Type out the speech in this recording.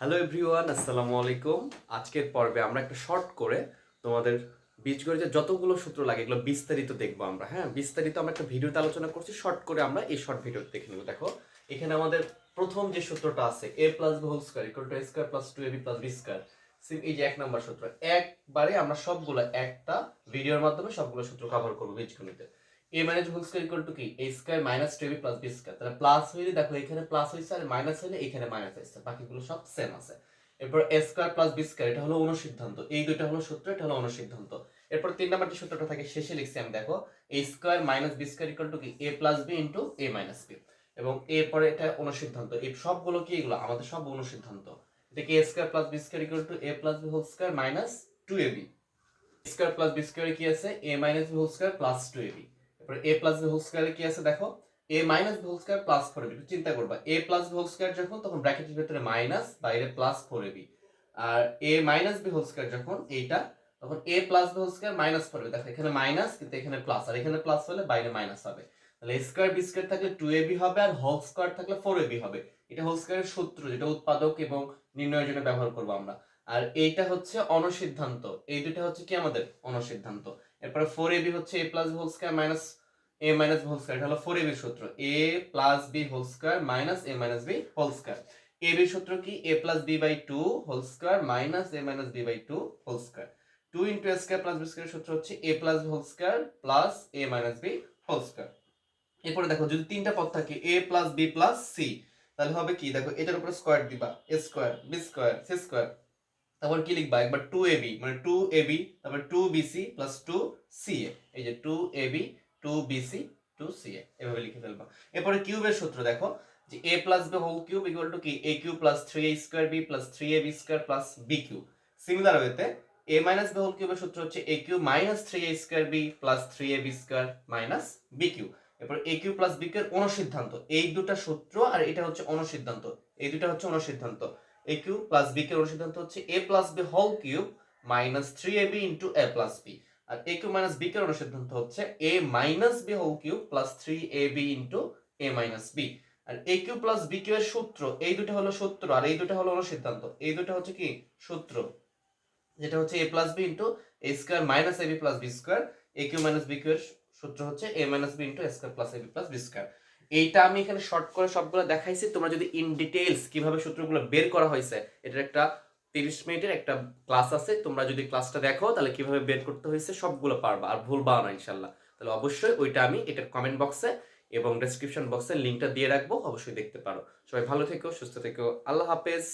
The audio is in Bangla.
হ্যালো এভরিওয়ান আসসালামু আলাইকুম। আজকের পর্বে আমরা একটা শর্ট করে তোমাদের বীজগণিতের যতগুলো সূত্র লাগে, এগুলো বিস্তারিত দেখব আমরা হ্যাঁ? বিস্তারিত আমরা একটা ভিডিওতে আলোচনা করছি শর্ট করে আমরা এই শর্ট ভিডিও দেখে নেব। দেখো, এখানে আমাদের প্রথম যে সূত্রটা আছে A plus B whole square equal to A square plus two A B plus B square এই যে এক নম্বর সূত্র। একবারে আমরা সবগুলো একটা ভিডিওর মাধ্যমে সবগুলো সূত্র কভার করব বীজগণিতে। A minus whole square equal to কি A square minus two plus B square তাহলে প্লাস হইলে দেখো এখানে প্লাস হইছে আর মাইনাস হইলে এখানে মাইনাস হইছে। বাকিগুলো সব সেম আছে। এরপর A square plus B square এটা হলো অনুসিদ্ধান্ত। এই দুইটা হলো সূত্র, এটা হলো অনুসিদ্ধান্ত। এরপর তিন নাম্বার যে সূত্রটা থাকে, শেষে লিখছি আমি, দেখো। A square minus B square equal to কি A plus B into A minus B এবং এরপরে এটা অনুসিদ্ধান্ত। এই সবগুলো কি এগুলো? আমাদের সব অনুসিদ্ধান্ত। এটা কি A square plus B square equal to A plus B whole square minus two A B square plus B স্কয়ারে কি আছে? A minus B whole square plus two A B A plus whole স্কয়ারে কি আছে দেখো? A minus B whole square plus four চিন্তা করবা। A plus B whole square যখন, তখন ব্র্যাকেটের ভিতরে মাইনাস বাইরে প্লাস ফোর এবি আর এ মাইনাস হোল স্কয়ার যখন এইটা, তখন A plus B whole square minus four দেখো, এখানে মাইনাস কিন্তু এখানে প্লাস আর এখানে প্লাস হলে বাইরে মাইনাস হবে। তাহলে স্কয়ার বি স্কয়ার থাকলে টু এবি হবে আর হোল স্কয়ার থাকলে ফোর এবি হবে। এটা হোল স্কয়ারের সূত্র, যেটা উৎপাদক এবং নির্ণয়ের জন্য ব্যবহার করব আমরা। আর এইটা হচ্ছে অনসিদ্ধান্ত এই দুটো হচ্ছে কি আমাদের? অনসিদ্ধান্ত এরপরে ফোর এবি হচ্ছে A plus whole square minus A minus whole square এটা হলো ফোর এবি সূত্র। A plus B whole square minus A minus B whole square A B সূত্র কি? A plus B by two whole square minus A minus B by two whole square two into A square plus B square সূত্র হচ্ছে A plus whole square plus A minus B whole square এরপরে দেখো, যদি তিনটা পদ থাকে A plus B plus C তাহলে হবে কি? দেখো, এটার উপরে স্কয়ার দিবা। A square B square C square তারপর কি লিখবা? একবার টু এ বি মানে টু এ বি তারপর two B C plus two C A এই যে two A B two B C two C A এভাবে লিখে ফেলবা। এরপরে কিউবের সূত্র দেখো, যে A plus B whole cube equal to কি? A cube plus three A square B plus three A B square plus B cube similar ওয়েতে এ মাইনাস বি হোল কিউবের সূত্র হচ্ছে A cube minus three A square B plus three A B square minus B cube এরপর এ কিউ প্লাস বি কিউর অনুসিদ্ধান্ত। এই দুটা সূত্র আর এটা হচ্ছে অনুসিদ্ধান্ত। এই দুটা হচ্ছে অনুসিদ্ধান্ত। এ কিউ প্লাস বি কিউর অনুসিদ্ধান্ত হচ্ছে A plus B whole cube minus three A B into A plus B R A cube minus B কিউর অনুসিদ্ধান্ত হচ্ছে A minus B whole cube plus three A B into A minus B R A cube plus B cube এর সূত্র, এই দুটো হলো সূত্র আর এই দুটো হলো অনুসিদ্ধান্ত এই দুটো হচ্ছে কি? সূত্র। যেটা হচ্ছে A plus B into A square minus A B plus B square A cube minus B cube এর সূত্র হচ্ছে A minus B into A square plus A B plus B square এইটা আমি এখানে শর্ট করে সবগুলো দেখাইছি। তোমরা যদি ইন ডিটেইলস কীভাবে সূত্রগুলো বের করা হয়েছে, এটার একটা তিরিশ মিনিটের একটা ক্লাস আছে। তোমরা যদি ক্লাসটা দেখো, তাহলে কীভাবে বের করতে হয়েছে সবগুলো পারবা, আর ভুল ভুলবা না ইনশাল্লাহ তাহলে অবশ্যই ওইটা আমি এটার কমেন্ট বক্সে এবং ডেসক্রিপশন বক্সে লিঙ্কটা দিয়ে রাখব, অবশ্যই দেখতে পারো। সবাই ভালো থেকো, সুস্থ থেকো, আল্লাহ হাফেজ।